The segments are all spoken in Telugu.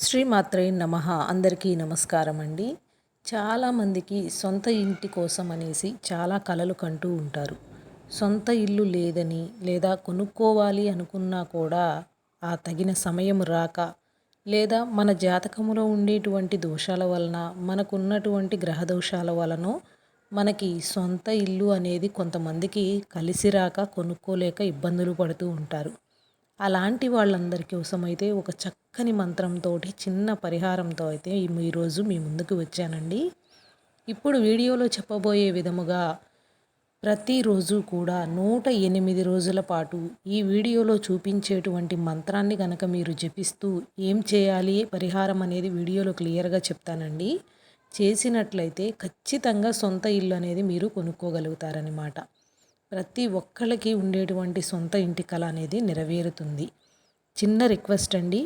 శ్రీమాత్రే నమ. అందరికీ నమస్కారం అండి. చాలామందికి సొంత ఇంటి కోసం అనేసి చాలా కలలు కంటూ ఉంటారు. సొంత ఇల్లు లేదని లేదా కొనుక్కోవాలి అనుకున్నా కూడా ఆ తగిన సమయం రాక లేదా మన జాతకములో ఉండేటువంటి దోషాల వలన మనకున్నటువంటి గ్రహ దోషాల వలన మనకి సొంత ఇల్లు అనేది కొంతమందికి కలిసి రాక కొనుక్కోలేక ఇబ్బందులు పడుతూ ఉంటారు. అలాంటి వాళ్ళందరి కోసం అయితే ఒక చక్కని మంత్రంతో చిన్న పరిహారంతో అయితే ఈరోజు మీ ముందుకు వచ్చానండి. ఇప్పుడు వీడియోలో చెప్పబోయే విధముగా ప్రతిరోజు కూడా నూట ఎనిమిది రోజుల పాటు ఈ వీడియోలో చూపించేటువంటి మంత్రాన్ని కనుక మీరు జపిస్తూ ఏం చేయాలి పరిహారం అనేది వీడియోలో క్లియర్గా చెప్తానండి. చేసినట్లయితే ఖచ్చితంగా సొంత ఇల్లు అనేది మీరు కొనుక్కోగలుగుతారనమాట ప్రతి ఒక్కళ్ళకి ఉండేటువంటి సొంత ఇంటి కళ అనేది నెరవేరుతుంది. చిన్న రిక్వెస్ట్ అండి.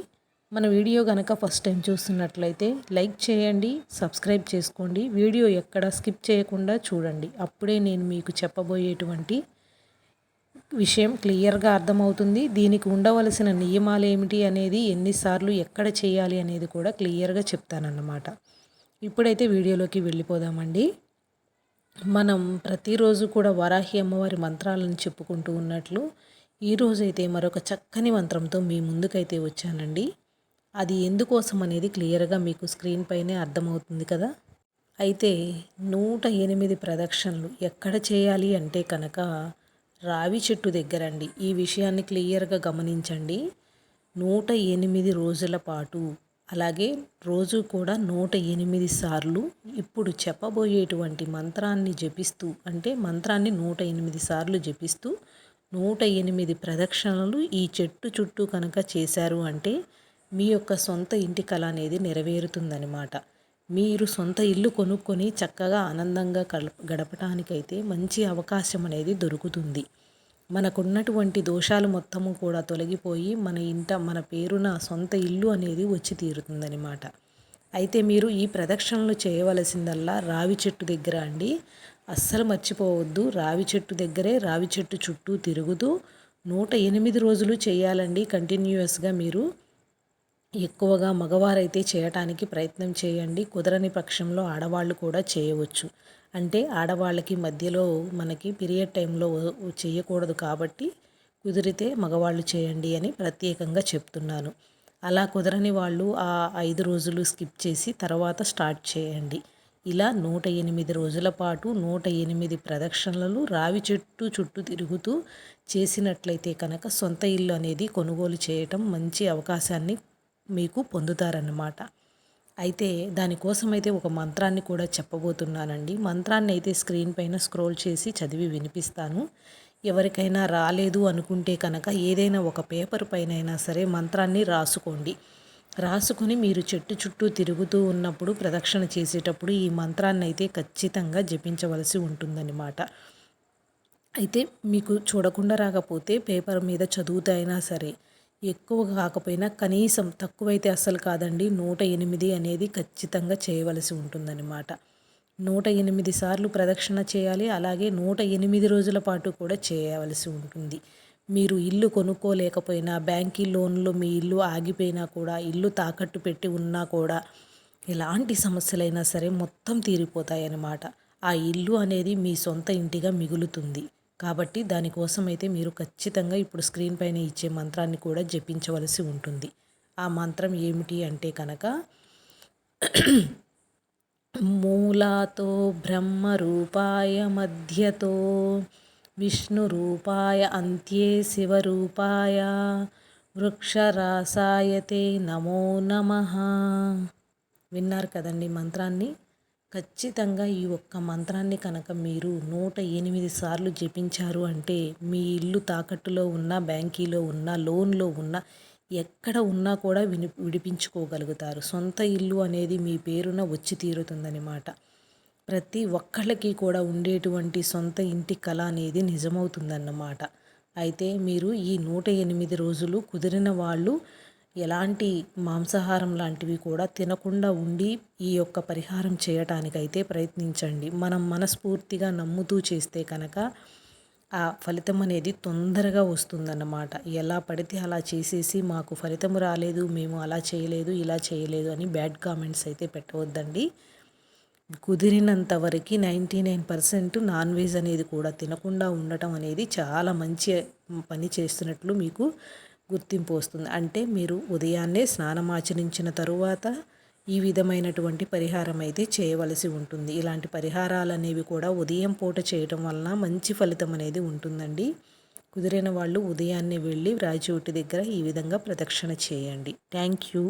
మన వీడియో కనుక ఫస్ట్ టైం చూస్తున్నట్లయితే లైక్ చేయండి సబ్స్క్రైబ్ చేసుకోండి. వీడియో ఎక్కడ స్కిప్ చేయకుండా చూడండి. అప్పుడే నేను మీకు చెప్పబోయేటువంటి విషయం క్లియర్గా అర్థమవుతుంది. దీనికి ఉండవలసిన నియమాలు ఏమిటి అనేది ఎన్నిసార్లు ఎక్కడ చేయాలి అనేది కూడా క్లియర్గా చెప్తానన్నమాట. ఇప్పుడైతే వీడియోలోకి వెళ్ళిపోదామండి. మనం ప్రతిరోజు కూడా వరాహి అమ్మవారి మంత్రాలను చెప్పుకుంటూ ఉన్నట్లు ఈరోజైతే మరొక చక్కని మంత్రంతో మీ ముందుకైతే వచ్చానండి. అది ఎందుకోసం అనేది క్లియర్గా మీకు స్క్రీన్ పైనే అర్థమవుతుంది కదా? అయితే నూట ఎనిమిది ప్రదక్షిణలు ఎక్కడ చేయాలి అంటే కనుక రావి చెట్టు దగ్గరండి. ఈ విషయాన్ని క్లియర్గా గమనించండి. నూట ఎనిమిది రోజుల పాటు అలాగే రోజు కూడా నూట ఎనిమిది సార్లు ఇప్పుడు చెప్పబోయేటువంటి మంత్రాన్ని జపిస్తూ అంటే మంత్రాన్ని నూట ఎనిమిది సార్లు జపిస్తూ నూట ఎనిమిది ప్రదక్షిణలు ఈ చెట్టు చుట్టూ కనుక చేశారు అంటే మీ యొక్క సొంత ఇంటి కళ అనేది నెరవేరుతుందనమాట మీరు సొంత ఇల్లు కొనుక్కొని చక్కగా ఆనందంగా గడపటానికైతే మంచి అవకాశం అనేది దొరుకుతుంది. మనకున్నటువంటి దోషాలు మొత్తము కూడా తొలగిపోయి మన ఇంట మన పేరున సొంత ఇల్లు అనేది వచ్చి తీరుతుందనమాట అయితే మీరు ఈ ప్రదక్షిణలు చేయవలసిందల్లా రావి చెట్టు దగ్గర అండి. అస్సలు మర్చిపోవద్దు. రావి చెట్టు దగ్గరే రావి చెట్టు చుట్టూ తిరుగుతూ నూట ఎనిమిది రోజులు చేయాలండి కంటిన్యూస్గా మీరు. ఎక్కువగా మగవారైతే చేయటానికి ప్రయత్నం చేయండి. కుదరని పక్షంలో ఆడవాళ్ళు కూడా చేయవచ్చు. అంటే ఆడవాళ్ళకి మధ్యలో మనకి పీరియడ్ టైంలో చేయకూడదు కాబట్టి కుదిరితే మగవాళ్ళు చేయండి అని ప్రత్యేకంగా చెప్తున్నాను. అలా కుదరని వాళ్ళు ఆ ఐదు రోజులు స్కిప్ చేసి తర్వాత స్టార్ట్ చేయండి. ఇలా నూట ఎనిమిది రోజుల పాటు నూట ఎనిమిది ప్రదక్షిణలు రావి చెట్టు చుట్టూ తిరుగుతూ చేసినట్లయితే కనుక సొంత ఇల్లు అనేది కొనుగోలు చేయటం మంచి అవకాశాన్ని మీకు పొందుతారన్నమాట. అయితే దానికోసం అయితే ఒక మంత్రాన్ని కూడా చెప్పబోతున్నానండి. మంత్రాన్ని అయితే స్క్రీన్ పైన స్క్రోల్ చేసి చదివి వినిపిస్తాను. ఎవరికైనా రాలేదు అనుకుంటే కనుక ఏదైనా ఒక పేపర్ పైన అయినా సరే మంత్రాన్ని రాసుకోండి. రాసుకొని మీరు చెట్టు చుట్టూ తిరుగుతూ ఉన్నప్పుడు ప్రదక్షిణ చేసేటప్పుడు ఈ మంత్రాన్ని అయితే ఖచ్చితంగా జపించవలసి ఉంటుందన్నమాట. అయితే మీకు చూడకుండా రాకపోతే పేపర్ మీద చదువుతైనా సరే ఎక్కువ కాకపోయినా కనీసం తక్కువైతే అస్సలు కాదండి. నూట ఎనిమిది అనేది ఖచ్చితంగా చేయవలసి ఉంటుందన్నమాట. నూట ఎనిమిది సార్లు ప్రదక్షిణ చేయాలి అలాగే నూట ఎనిమిది రోజుల పాటు కూడా చేయవలసి ఉంటుంది. మీరు ఇల్లు కొనుక్కోలేకపోయినా బ్యాంకీ లోన్లు మీ ఇల్లు ఆగిపోయినా కూడా ఇల్లు తాకట్టు పెట్టి ఉన్నా కూడా ఎలాంటి సమస్యలైనా సరే మొత్తం తీరిపోతాయన్నమాట. ఆ ఇల్లు అనేది మీ సొంత ఇంటిగా మిగులుతుంది. కాబట్టి దానికోసం అయితే మీరు ఖచ్చితంగా ఇప్పుడు స్క్రీన్ పైన ఇచ్చే మంత్రాన్ని కూడా జపించవలసి ఉంటుంది. ఆ మంత్రం ఏమిటి అంటే కనుక మూలాతో బ్రహ్మ రూపాయ మధ్యతో విష్ణు రూపాయ అంత్యే శివరూపాయ వృక్షరాసాయతే నమో నమ. విన్నారు కదండి మంత్రాన్ని? ఖచ్చితంగా ఈ ఒక్క మంత్రాన్ని కనుక మీరు నూట ఎనిమిది సార్లు జపించారు అంటే మీ ఇల్లు తాకట్టులో ఉన్న బ్యాంకీలో ఉన్న లోన్లో ఉన్న ఎక్కడ ఉన్నా కూడా విని విడిపించుకోగలుగుతారు. సొంత ఇల్లు అనేది మీ పేరున వచ్చి తీరుతుందనమాట ప్రతి ఒక్కళ్ళకి కూడా ఉండేటువంటి సొంత ఇంటి కళ అనేది నిజమవుతుందన్నమాట అయితే మీరు ఈ నూట ఎనిమిది రోజులు కుదిరిన వాళ్ళు ఎలాంటి మాంసాహారం లాంటివి కూడా తినకుండా ఉండి ఈ యొక్క పరిహారం చేయటానికైతే ప్రయత్నించండి. మనం మనస్ఫూర్తిగా నమ్ముతూ చేస్తే కనుక ఆ ఫలితం అనేది తొందరగా వస్తుందన్నమాట. ఎలా పడితే అలా చేసేసి మాకు ఫలితం రాలేదు మేము అలా చేయలేదు ఇలా చేయలేదు అని బ్యాడ్ కామెంట్స్ అయితే పెట్టవద్దండి. కుదిరినంత వరకు ninety nine percent non veg అనేది కూడా తినకుండా ఉండటం అనేది చాలా మంచి పని చేస్తున్నట్లు మీకు గుర్తింపు వస్తుంది. అంటే మీరు ఉదయాన్నే స్నానమాచరించిన తరువాత ఈ విధమైనటువంటి పరిహారం అయితే చేయవలసి ఉంటుంది. ఇలాంటి పరిహారాలు అనేవి కూడా ఉదయం పూట చేయటం వలన మంచి ఫలితం అనేది ఉంటుందండి. కుదిరిన వాళ్ళు ఉదయాన్నే వెళ్ళి రాజోటి దగ్గర ఈ విధంగా ప్రదక్షిణ చేయండి. Thank you.